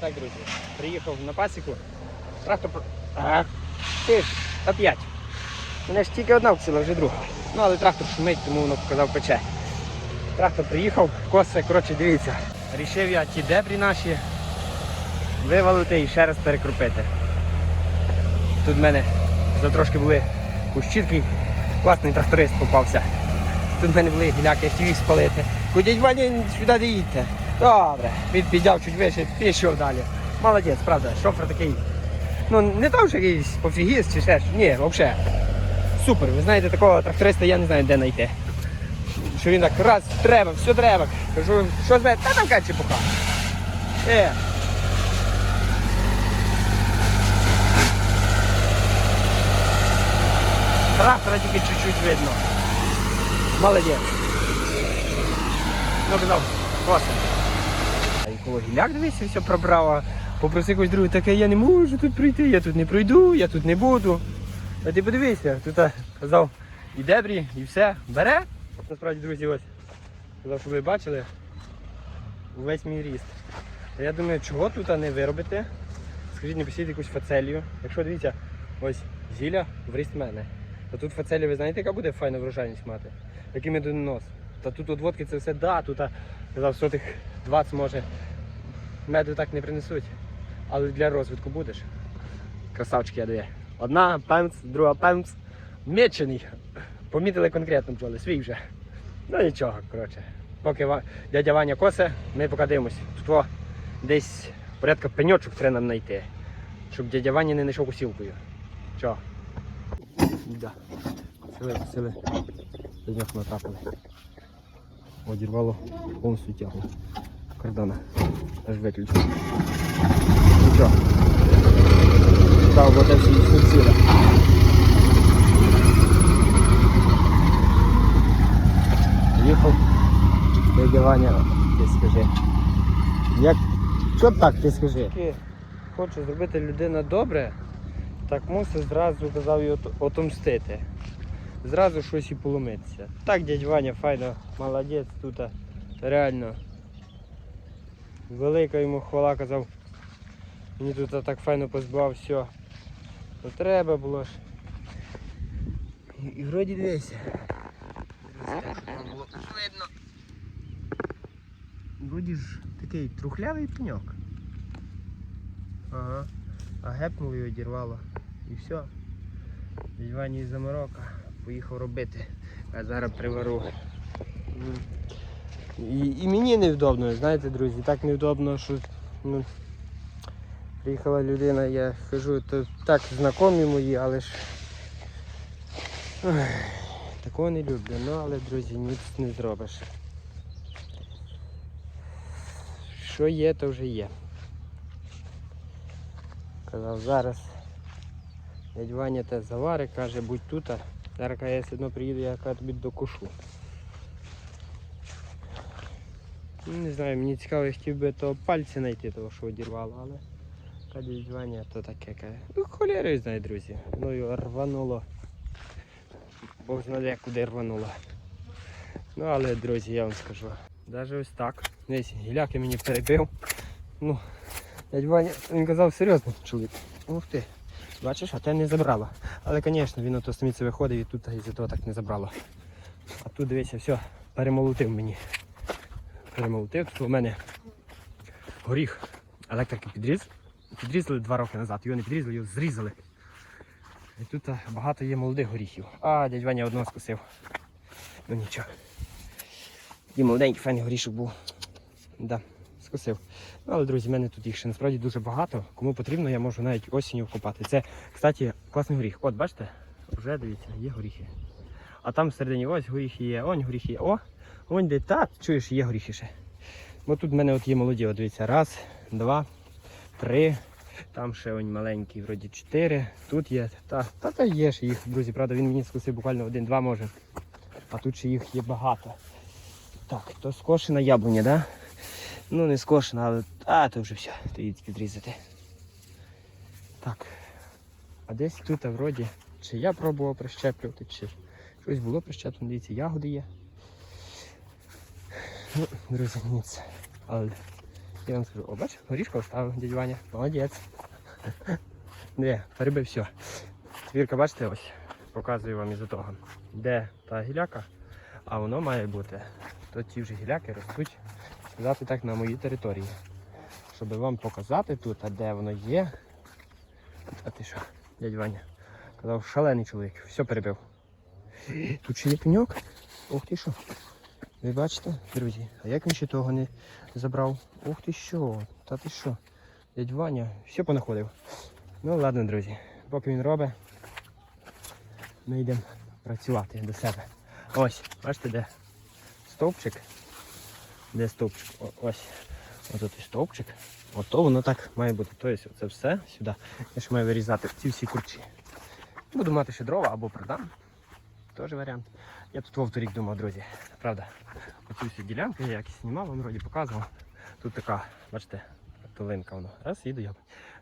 Так, друзі, приїхав на пасіку. Трактор. про- А, ти ж, оп'ять. Мене ж тільки одна вксила, вже друга. Ну, але трактор шумить, тому воно показав пече. Трактор приїхав, коси, коротше, дивіться. Рішив я ті дебрі наші вивалити і ще раз перекрупити. Тут в мене за трошки були кущітки, класний тракторист попався. Тут в мене були гіляки, я хотів їх спалити. Ходять Ваня, сюди не їдьте. Добре. Він підняв чуть вище, пішов далі. Молодець, правда, шофер такий. Ну, не там, що якийсь пофігіст чи ще. щось. Ні, взагалі. Супер. Ви знаєте, такого тракториста я не знаю, де знайти. Що він так раз, треба, все треба. Кажу, що зве, та там каже чепуха. Е. Трактора тільки чуть-чуть видно. Молодець. Ну, казав, класно. А якого гіляк дивися, все пробрав, а попросив якось другу, таке я не можу тут прийти, я тут не пройду, я тут не буду. А ти подивися, тут а, казав і дебрі, і все, бере. Насправді, друзі, ось. Казав, щоб ви бачили увесь мій ріст. Я думаю, чого тут не виробити? Скажіть, не посійте якусь фацелію. Якщо дивіться, ось зілля в ріст мене. То тут фацелія, ви знаєте, яка буде файна врожайність мати? Який медонос. Та тут от водки це все да, тут казав, сотих 20 може. Меду так не принесуть. Але для розвитку будеш. Красавчики я дві. Одна пемц, друга пемц. Мечений. Помітили конкретно бджоли, свій вже. Ну нічого, коротше. Поки дядя Ваня косе, ми поки дивимось. Тут о, десь порядка пеньочок треба нам знайти. Щоб дядя Ваня не знайшов усілкою. Чого? Да. Сили, сили. До натрапили. Одірвало повністю тягу. Кардана. Аж виключив. Нічого. Став вода всі сили. Їхав. Дядя Ваня, ти скажи. Як? Що так ти скажи? Хоче зробити людина добре, так мусить зразу казав от- отомстити. Зразу щось і поломитися. Так, дядь Ваня, файно, молодець тут. Реально. Велика йому хвала казав. Мені тут так файно позбав все. То треба було ж. І, і вроді дивися. видно. Вроді ж такий трухлявий пеньок. Ага. А гепнуло і одірвало. І все. Із заморока поїхав робити. А зараз привару. І, і мені невдобно, знаєте, друзі, так невдобно, що ну, приїхала людина, я кажу, то так знайомі мої, але ж ой, такого не люблю. Ну але друзі, ніц не зробиш. Що є, то вже є. Казав, зараз дядь Ваня те завари, каже, будь тут, зараз я все одно приїду, я тобі докушу. Ну, Не знаю, мені цікаво, я хотів би того пальці знайти, того, що одірвало, але дядь то таке каже. Ну, холєрою знає, друзі. Мною рвануло. Бог знає, куди рвануло. Ну, але, друзі, я вам скажу. Навіть ось так. Десь гіляки мені перебив. Ну, Ваня, він казав серйозно, чоловік. Ух ти. Бачиш, а те не забрало. Але, звісно, він ото самі це виходив і тут із-за того так не забрало. А тут дивися, все, перемолотив мені. Перемолотив. Тут у мене горіх електрики підріз. Підрізали два роки назад. Його не підрізали, його зрізали. І тут багато є молодих горіхів. А, дядь Ваня одного скосив. Ну нічого. І молоденький файний горішок був. Да, скосив. Ну, але, друзі, в мене тут їх ще насправді дуже багато. Кому потрібно, я можу навіть осінню вкопати. Це, кстати, класний горіх. От, бачите? Вже дивіться, є горіхи. А там всередині ось горіхи є, онь горіхи є. О, онь де та, чуєш, є горіхи ще. Бо тут в мене от є молоді, от дивіться, раз, два, три. Там ще онь маленький, вроді чотири. Тут є. Та, та, та є ж їх, друзі, правда, він мені скосив буквально один-два може. А тут ще їх є багато. Так, то скошена яблуня, да? Ну не скошена, але. А, то вже все, то її тільки відрізати. Так. А десь тут а, вроді, чи я пробував прищеплювати, чи щось було прищеплено, дивіться, ягоди є. Ну, друзі, ніц. Але Я вам скажу, о, бач, горішка вставив, дядь Ваня. Молодець. Не, перебив все. Твірка, бачите, ось, показую вам із-за того, де та гіляка, а воно має бути. То ті вже гіляки ростуть, сказати так, на моїй території. Щоб вам показати тут, а де воно є. А ти що, дядь Ваня? Казав, шалений чоловік, все перебив. Тут ще є пеньок. Ух ти що. Ви бачите, друзі, а як він ще того не забрав? Ух ти що, та ти що? Дядь Ваня, все понаходив. Ну ладно, друзі, поки він робить, ми йдемо працювати до себе. Ось, бачите, де стовпчик? Де стовпчик? О, ось. Ось тут стовпчик. Ото воно так має бути. Тобто це все сюди. Я ще маю вирізати ці всі курчі. Буду мати ще дрова або продам. Теж варіант. Я тут вовторік думав, друзі. Правда, оцю всю ділянку я якось знімав, вам вроді показував. Тут така, бачите, долинка воно. Раз і доєб.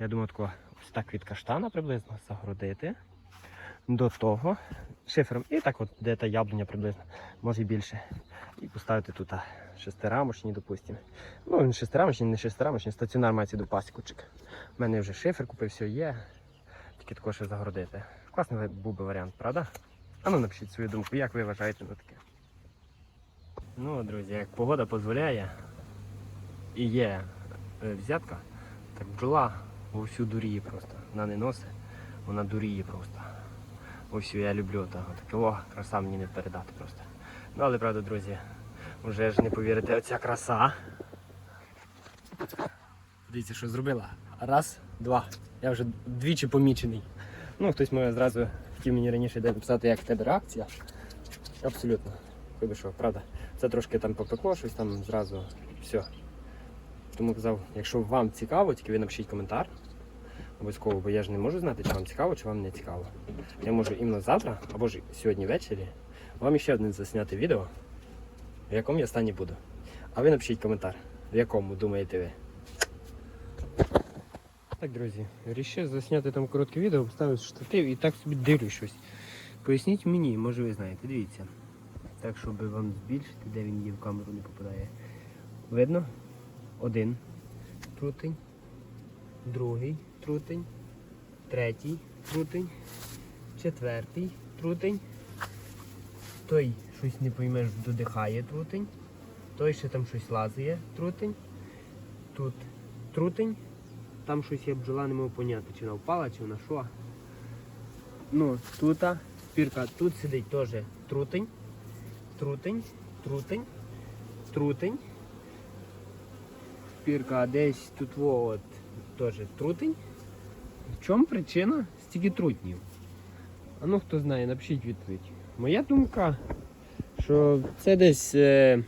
Я думаю, тако, ось так від каштана приблизно загородити до того шифером. І так от де та яблуня приблизно, може і більше. І поставити тут шестирамочні, допустимо. Ну, не шестирамочні, не шестирамочні, стаціонар мається до пасікучик. У мене вже шифер купив, все є. Тільки також ще загородити. Класний був би варіант, правда? А ну напишіть свою думку, як ви вважаєте на таке. Ну, друзі, як погода дозволяє і є е, взятка, так бджола вовсю дуріє просто. Вона не носить, вона дуріє просто. Вовсю я люблю того. О, краса мені не передати просто. Ну але правда, друзі, вже ж не повірите, оця краса. Дивіться, що зробила. Раз, два. Я вже двічі помічений. Ну, хтось може зразу хотів мені раніше де написати, як в тебе реакція. Абсолютно. Хоби що, правда. Це трошки там попекло, щось там зразу все. Тому казав, якщо вам цікаво, тільки ви напишіть коментар. Обов'язково, бо я ж не можу знати, чи вам цікаво, чи вам не цікаво. Я можу іменно завтра, або ж сьогодні ввечері, вам ще одне засняти відео, в якому я стані буду. А ви напишіть коментар, в якому думаєте ви. Так, друзі, вирішив засняти там коротке відео, поставив штатив і так собі дивлюсь щось. Поясніть мені, може ви знаєте, дивіться. Так, щоб вам збільшити, де він є в камеру не попадає. Видно? Один трутень, другий трутень, третій трутень, четвертий трутень. Той щось не поймеш, додихає трутень. Той ще там щось лазає трутень. Тут трутень. Там щось я бджола не можу поняти, чи вона впала, чи вона що. Ну, тут спірка, тут сидить теж трутень, трутень, трутень, трутень. Спірка десь тут во, от теж трутень. В чому причина стільки трутнів? А ну хто знає, напишіть відповідь. Моя думка, що це десь е,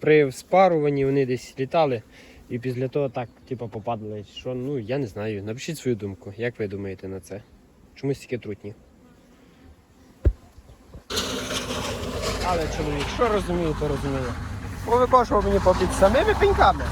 при спаруванні вони десь літали. І після того так, типу, попадали. Що, ну, я не знаю. Напишіть свою думку. Як ви думаєте на це? Чомусь тільки трутні. Але чоловік, що розуміє, то розуміє. Повикошував мені попід самими пеньками.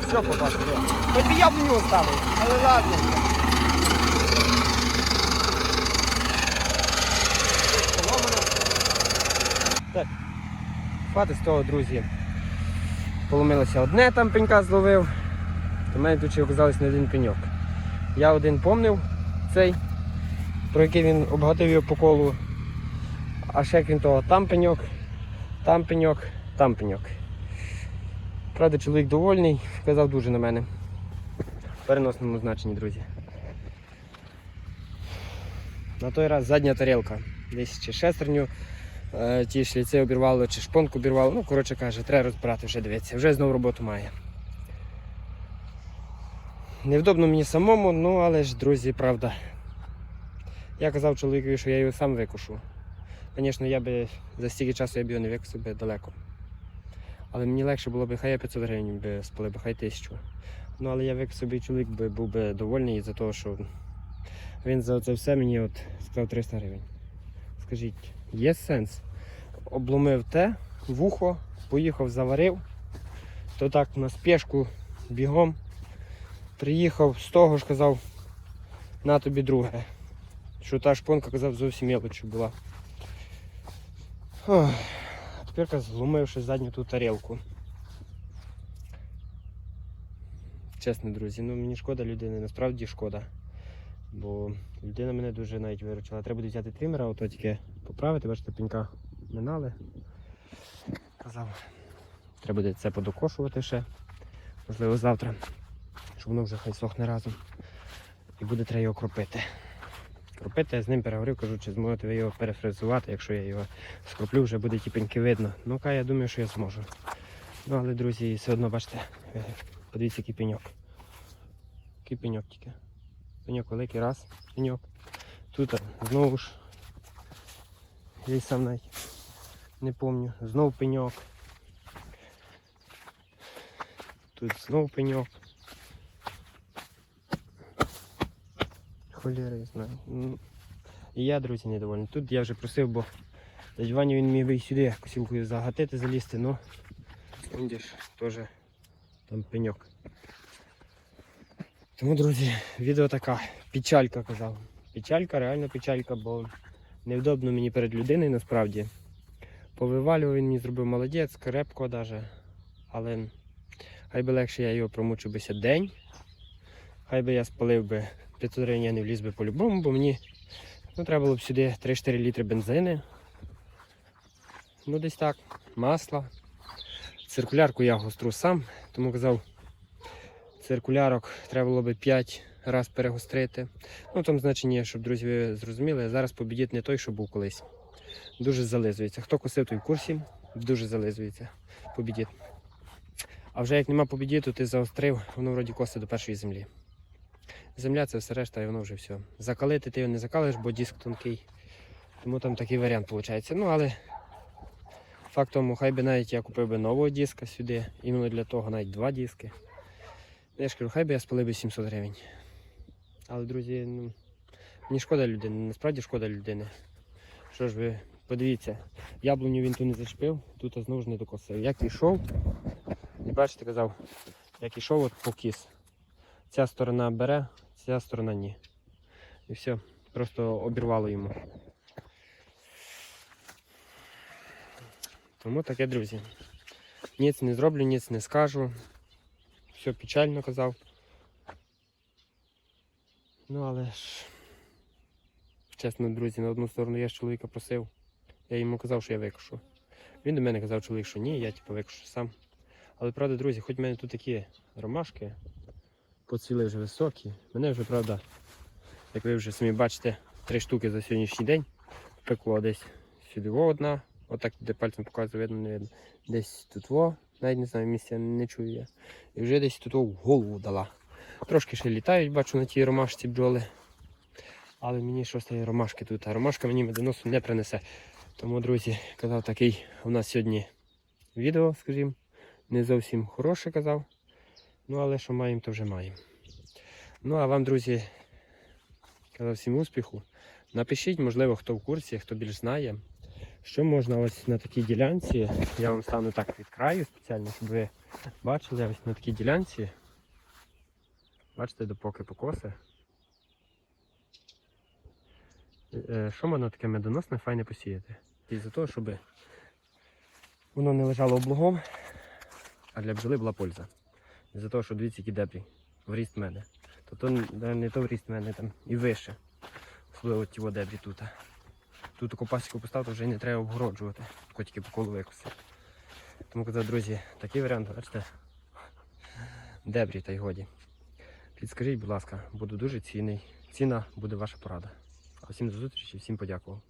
Все. Хоч би я б нього ставив, але ладно. Хватить з того, друзі. Поломилося одне там пенька зловив, то мене тут ще оказалось не один пеньок. Я один помнив цей, про який він обгатив його по колу. А ще крім того, там пеньок, там пеньок, там пеньок. Правда, чоловік довольний, казав дуже на мене. В переносному значенні, друзі. На той раз задня тарілка. Десь чи шестерню ті шліци обірвало, чи шпонку обірвало. Ну, коротше каже, треба розбирати вже дивитися. Вже знову роботу має. Невдобно мені самому, ну але ж, друзі, правда. Я казав чоловікові, що я його сам викушу. Звісно, я би за стільки часу я б його не викусив би далеко. Але мені легше було б, хай я 500 гривень би спалив, би, хай 1000. Ну, але я викусив собі чоловік би був би довольний за того, що він за це все мені от сказав 300 гривень. Скажіть, є сенс? Обломив те, вухо, поїхав, заварив, то так на спешку бігом. Приїхав з того ж казав, на тобі друге. що та шпонка казав зовсім мелочі була. Ох, тепер зломивши задню ту тарілку. Чесно, друзі, ну мені шкода людини, насправді шкода. Бо людина мене дуже навіть виручила. Треба буде взяти тримера, ото тільки поправити, бачите, пенька минали. Казав, треба буде це подокошувати ще. Можливо, завтра, щоб воно вже хай сохне разом. І буде треба його кропити. Кропити я з ним переговорив, кажу, чи зможете ви його перефрезувати, якщо я його скроплю, вже буде ті пеньки видно. Ну ка я думаю, що я зможу. Ну але, друзі, все одно бачите, подивіться, який пеньок. Який пеньок тільки. Пеньок великий раз, пеньок. Тут знову ж. Я й сам навіть не пам'ятаю. Знов пеньок. Тут знов пеньок. Холєра, я знаю. І я, друзі, недовольний. Тут я вже просив, бо дядь Ваню він міг би сюди косілкою загатити, залізти, видиш, теж там пеньок. Тому, друзі, відео така печалька казав. Печалька, реально печалька, бо невдобно мені перед людиною насправді. Повивалював він мені зробив молодець, крепко даже. Але хай би легше я його промучив бися день. Хай би я спалив би 500 гривень, я не вліз би по-любому, бо мені ну, треба було б сюди 3-4 літри бензини. Ну десь так, масла. Циркулярку я гостру сам, тому казав, циркулярок треба було би 5 разів перегострити. Ну, в тому значенні, щоб друзі зрозуміли, зараз побідіт не той, що був колись. Дуже зализується. Хто косив, той в курсі, дуже зализується побідіт. А вже як нема побідіту, ти заострив, воно вроді косить до першої землі. Земля це все решта, і воно вже все. Закалити ти його не закалиш, бо диск тонкий. Тому там такий варіант виходить. Ну, але факт тому, хай би навіть я купив би нового диска сюди, іменно для того навіть два диски. Я ж кажу, хай би я спалив би 700 гривень. Але, друзі, ну, мені шкода людини, насправді шкода людини. Що ж ви, подивіться, яблуню він тут не зачепив, тут знову ж не докосив. Як ішов, і бачите, казав, як ішов, от покіс. Ця сторона бере, ця сторона ні. І все, просто обірвало йому. Тому таке, друзі. Ніц не зроблю, ніц не скажу. Все печально казав. Ну але ж, чесно, друзі, на одну сторону я ж чоловіка просив. Я йому казав, що я викошу. Він до мене казав чоловік, що ні, я типу викошу сам. Але правда, друзі, хоч в мене тут такі ромашки, поцвіли вже високі. Мене вже, правда, як ви вже самі бачите, три штуки за сьогоднішній день пекло десь сюди одна, отак де пальцем показує, видно, не видно. Десь тут во, навіть не знаю, місця не чую я. І вже десь тут голову дала. Трошки ще літають, бачу на тій ромашці бджоли. Але мені що з ромашки тут? А ромашка мені медоносу не принесе. Тому, друзі, казав такий у нас сьогодні відео, скажімо, не зовсім хороше казав. Ну, але що маємо, то вже маємо. Ну, а вам, друзі, казав всім успіху. Напишіть, можливо, хто в курсі, хто більш знає, що можна ось на такій ділянці. Я вам стану так від краю спеціально, щоб ви бачили ось на такій ділянці. Бачите, допоки покоси. Е, Що можна таке медоносне файне посіяти? І за того, щоб воно не лежало облогом, а для бджоли була польза. І за того, що дивіться, які дебрі в ріст мене. То, то не- то в ріст мене там і вище. Особливо ті дебрі тут. Тут таку пасіку поставити вже не треба обгороджувати, котики по колу викоси. Тому казав, друзі, такий варіант, бачите, дебрі та й годі. Підскажіть, будь ласка, буду дуже цінний. Ціна буде ваша порада. А всім до зустрічі, всім подякував.